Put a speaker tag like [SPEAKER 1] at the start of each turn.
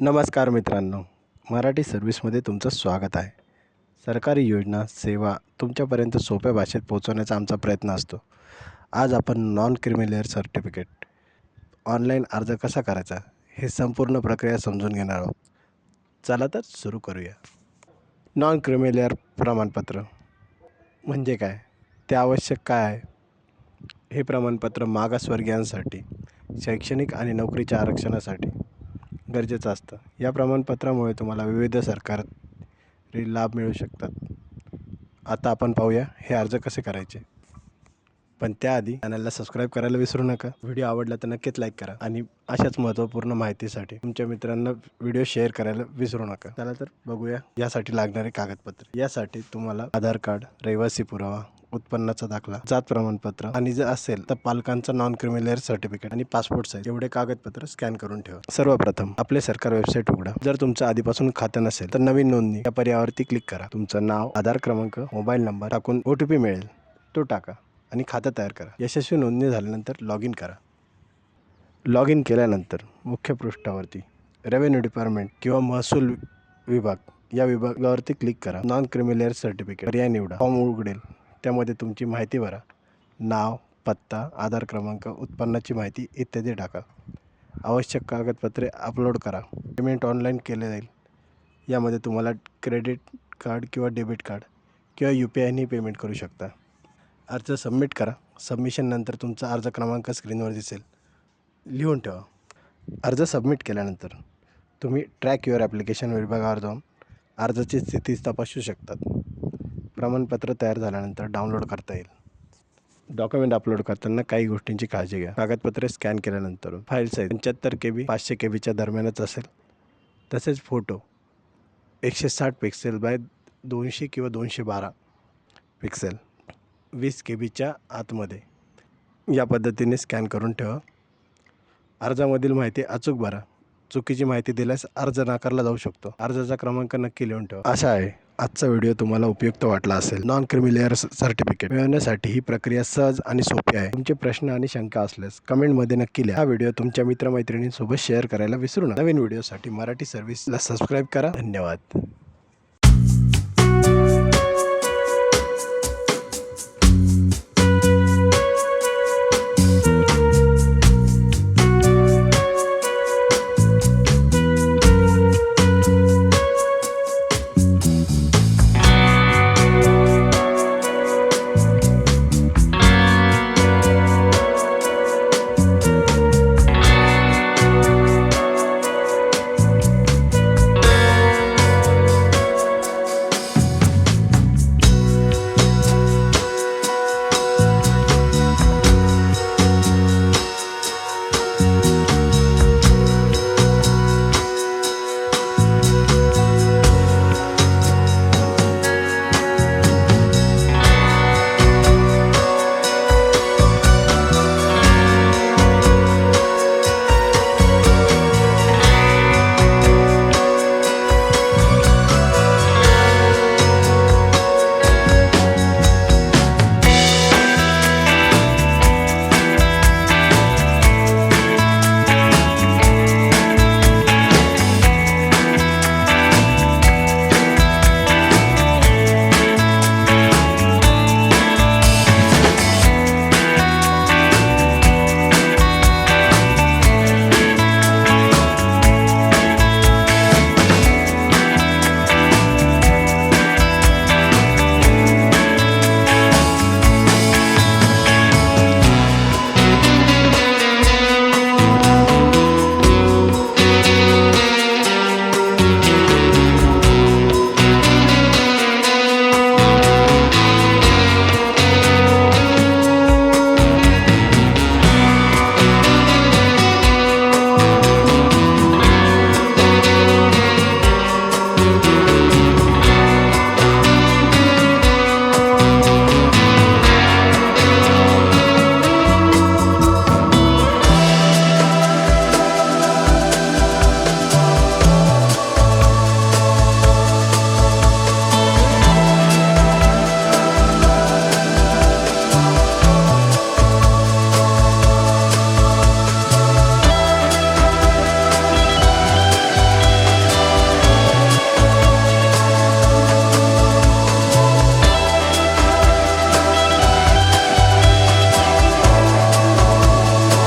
[SPEAKER 1] नमस्कार मित्रांनो. मराठी सर्व्हिसमध्ये तुमचं स्वागत आहे. सरकारी योजना सेवा तुमच्यापर्यंत सोप्या भाषेत पोहोचवण्याचा आमचा प्रयत्न असतो. आज आपण नॉन क्रिमिलेअर सर्टिफिकेट ऑनलाईन अर्ज कसा करायचा हे संपूर्ण प्रक्रिया समजून घेणार आहोत. चला तर सुरू करूया. नॉन क्रिमिलेअर प्रमाणपत्र म्हणजे काय? ते आवश्यक काय आहे? हे प्रमाणपत्र मागासवर्गीयांसाठी शैक्षणिक आणि नोकरीच्या आरक्षणासाठी गरजेचं असतं. या प्रमाणपत्रामुळे तुम्हाला विविध सरकारी लाभ मिळू शकतात. आता आपण पाहूया हे अर्ज कसे करायचे? पण त्याआधी चॅनलला सबस्क्राईब करायला विसरू नका. व्हिडिओ आवडला तर नक्कीच लाईक करा आणि अशाच महत्त्वपूर्ण माहितीसाठी तुमच्या मित्रांना व्हिडिओ शेअर करायला विसरू नका. चला तर बघूया यासाठी लागणारे कागदपत्र. यासाठी तुम्हाला आधार कार्ड रहिवासी पुरावा उत्पन्नाचा दाखला जात प्रमाणपत्र आणि जर असेल तर पालकांचा नॉन क्रिमिलेअर सर्टिफिकेट आणि पासपोर्ट साईज एवढे कागदपत्र स्कॅन करून ठेवा. सर्वप्रथम आपले सरकार वेबसाईट उघडा. जर तुमचं आधीपासून खातं नसेल तर नवीन नोंदणी या पर्यायावरती क्लिक करा. तुमचं नाव आधार क्रमांक मोबाईल नंबर टाकून ओ टी पी मिळेल. तो टाका. आणि खातं तयार करा. यशस्वी नोंदणी झाल्यानंतर लॉग इन करा. लॉग इन केल्यानंतर मुख्य पृष्ठावरती रेव्हेन्यू डिपार्टमेंट किंवा महसूल विभाग या विभागावरती क्लिक करा. नॉन क्रिमिलेअर सर्टिफिकेट पर्याय निवडा. फॉर्म उघडेल. त्यामध्ये तुमची माहिती भरा. नाव पत्ता आधार क्रमांक उत्पन्नाची माहिती इत्यादी टाका. आवश्यक कागदपत्रे अपलोड करा. पेमेंट ऑनलाईन केले जाईल. यामध्ये तुम्हाला क्रेडिट कार्ड किंवा डेबिट कार्ड किंवा यू पी आयनी पेमेंट करू शकता. अर्ज सबमिट करा. सबमिशननंतर तुमचा अर्ज क्रमांक स्क्रीनवर दिसेल. लिहून ठेवा. अर्ज सबमिट केल्यानंतर तुम्ही ट्रॅक युअर ॲप्लिकेशन विभागावर जाऊन अर्जाची स्थिती तपासू शकतात. प्रमाणपत्र तयार झाल्यानंतर डाउनलोड करता येईल. डॉक्युमेंट अपलोड करताना काही गोष्टींची काळजी घ्या. कागदपत्रे स्कॅन केल्यानंतर फाईल साईज पंच्याहत्तर के बी पाचशे के बीच्या दरम्यानच असेल. तसेच फोटो एकशे साठ पिक्सेल बाय दोनशे किंवा दोनशे बारा पिक्सेल वीस के बीच्या आतमध्ये. या पद्धतीने स्कॅन करून ठेवा. अर्जामधील माहिती अचूक भरा. चुकीची माहिती दिल्यास अर्ज नाकारला जाऊ शकतो. अर्जाचा क्रमांक नक्की लिहून ठेवा. असा आहे. आजचा व्हिडिओ तुम्हाला उपयुक्त वाटला असेल. नॉन क्रिमिलेअर सर्टिफिकेट मिळवण्यासाठी ही प्रक्रिया सहज आणि सोपी आहे. तुमचे प्रश्न आणि शंका असल्यास कमेंटमध्ये नक्की लिहा. हा व्हिडिओ तुमच्या मित्रमैत्रिणींसोबत शेअर करायला विसरू नका. नवीन व्हिडिओसाठी मराठी सर्व्हिसला सबस्क्राईब करा. धन्यवाद.